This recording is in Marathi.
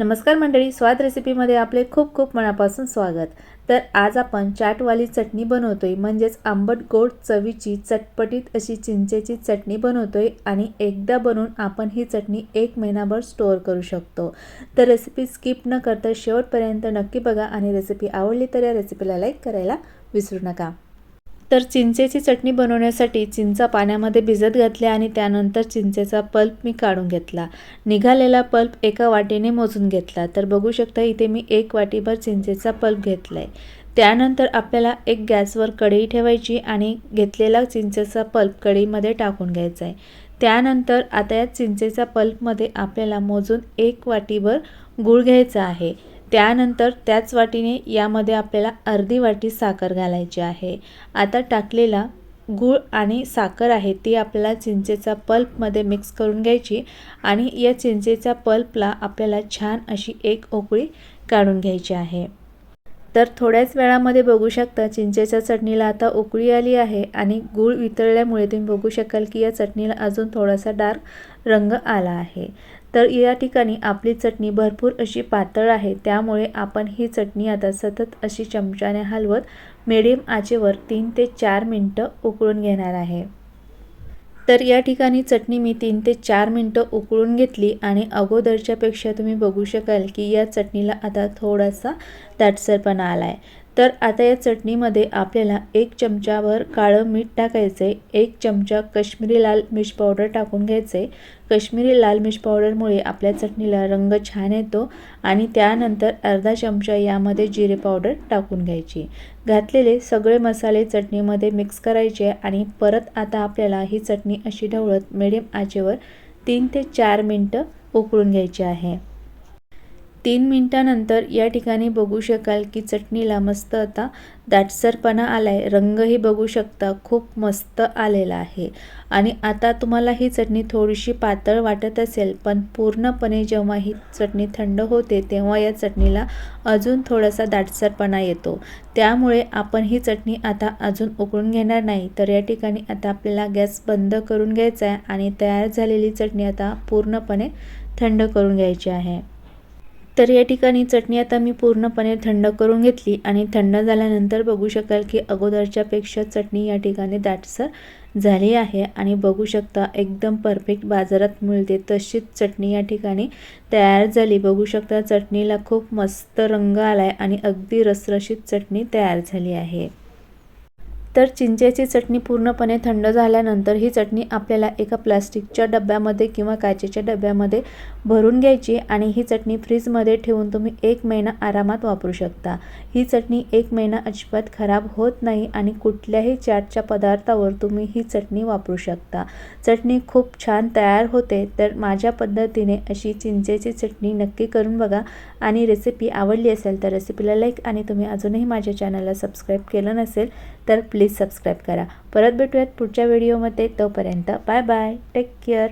नमस्कार मंडळी स्वाद रेसिपीमध्ये आपले खूप खूप मनापासून स्वागत. तर आज आपण चाटवाली चटणी बनवतोय म्हणजेच आंबट गोड चवीची चटपटीत अशी चिंचेची चटणी बनवतोय आणि एकदा बनवून आपण ही चटणी एक महिनाभर स्टोअर करू शकतो. तर रेसिपी स्किप न करता शेवटपर्यंत नक्की बघा आणि रेसिपी आवडली तर या रेसिपीला लाईक करायला विसरू नका. तर चिंचेची चटणी बनवण्यासाठी चिंचा पाण्यामध्ये भिजत घातल्या आणि त्यानंतर चिंचेचा पल्प मी काढून घेतला. निघालेला पल्प एका वाटीने मोजून घेतला. तर बघू शकता इथे मी एक वाटीभर चिंचेचा पल्प घेतला आहे त्यानंतर आपल्याला एक गॅसवर कढई ठेवायची आणि घेतलेला चिंचेचा पल्प कढईमध्ये टाकून घ्यायचा आहे त्यानंतर आता या चिंचेचा पल्पमध्ये आपल्याला मोजून एक वाटीभर गूळ घ्यायचा आहे. त्यानंतर त्याच वाटीने यामध्ये आपल्याला अर्धी वाटी साखर घालायची आहे. आता टाकलेला गूळ आणि साखर आहे ती आपल्याला चिंचेचा पल्पमध्ये मिक्स करून घ्यायची आणि या चिंचेच्या पल्पला आपल्याला छान अशी एक उकळी काढून घ्यायची आहे. तर थोड्याच वेळामध्ये बघू शकता चिंचेच्या चटणीला आता उकळी आली आहे आणि गूळ वितळल्यामुळे तुम्ही बघू शकाल की या चटणीला अजून थोडासा डार्क रंग आला आहे. तर या ठिकाणी आपली चटणी भरपूर अशी पातळ आहे त्यामुळे आपण ही चटणी आता सतत अशी चमच्याने हलवत मिडियम आचेवर तीन ते चार मिनटं उकळून घेणार आहे. तर या ठिकाणी चटणी मी तीन ते चार मिनटं उकळून घेतली आणि अगोदरच्यापेक्षा तुम्ही बघू शकाल की या चटणीला आता थोडासा दाटसरपणा आला आहे तर आता या चटणीमध्ये आपल्याला एक चमच्यावर काळं मीठ टाकायचं आहे एक चमचा कश्मीरी लाल मिर्च पावडर टाकून घ्यायचे आहे कश्मीरी लाल मिर्च पावडरमुळे आपल्या चटणीला रंग छान येतो आणि त्यानंतर अर्धा चमचा यामध्ये जिरे पावडर टाकून घ्यायची. घातलेले सगळे मसाले चटणीमध्ये मिक्स करायचे आणि परत आता आपल्याला ही चटणी अशी ढवळत मिडियम आचेवर तीन ते चार मिनटं उकळून घ्यायची आहे. तीन मिनटानंतर या ठिकाणी बघू शकाल की चटणीला मस्त आता दाटसरपणा आला आहे रंगही बघू शकता खूप मस्त आलेला आहे. आणि आता तुम्हाला ही चटणी थोडीशी पातळ वाटत असेल पण पूर्णपणे जेव्हा ही चटणी थंड होते तेव्हा या चटणीला अजून थोडासा दाटसरपणा येतो. त्यामुळे आपण ही चटणी आता अजून उकळून घेणार नाही. तर या ठिकाणी आता आपल्याला गॅस बंद करून घ्यायचा आहे आणि तयार झालेली चटणी आता पूर्णपणे थंड करून घ्यायची आहे. तर या ठिकाणी चटणी आता मी पूर्णपणे थंड करून घेतली आणि थंड झाल्यानंतर बघू शकाल की अगोदरच्यापेक्षा चटणी या ठिकाणी दाटसर झाली आहे. आणि बघू शकता एकदम परफेक्ट बाजारात मिळते तशीच चटणी या ठिकाणी तयार झाली. बघू शकता चटणीला खूप मस्त रंग आला आहे आणि अगदी रसरशीत चटणी तयार झाली आहे. तर चिंचेची चटणी पूर्णपणे थंड झाल्यानंतर ही चटणी आपल्याला एका प्लास्टिकच्या डब्यामध्ये किंवा काचेच्या डब्यामध्ये भरून घ्यायची आणि ही चटणी फ्रीजमध्ये ठेवून तुम्ही एक महिना आरामात वापरू शकता. ही चटणी एक महिना अजिबात खराब होत नाही आणि कुठल्याही चाटच्या पदार्थावर तुम्ही ही चटणी वापरू शकता. चटणी खूप छान तयार होते तर माझ्या पद्धतीने अशी चिंचेची चटणी नक्की करून बघा. आणि रेसिपी आवडली असेल तर रेसिपीला लाईक आणि तुम्ही अजूनही माझ्या चॅनलला सबस्क्राईब केलं नसेल तर प्लीज सबस्क्राईब करा. परत भेटूयात पुढच्या व्हिडिओमध्ये. तोपर्यंत बाय बाय. Take care.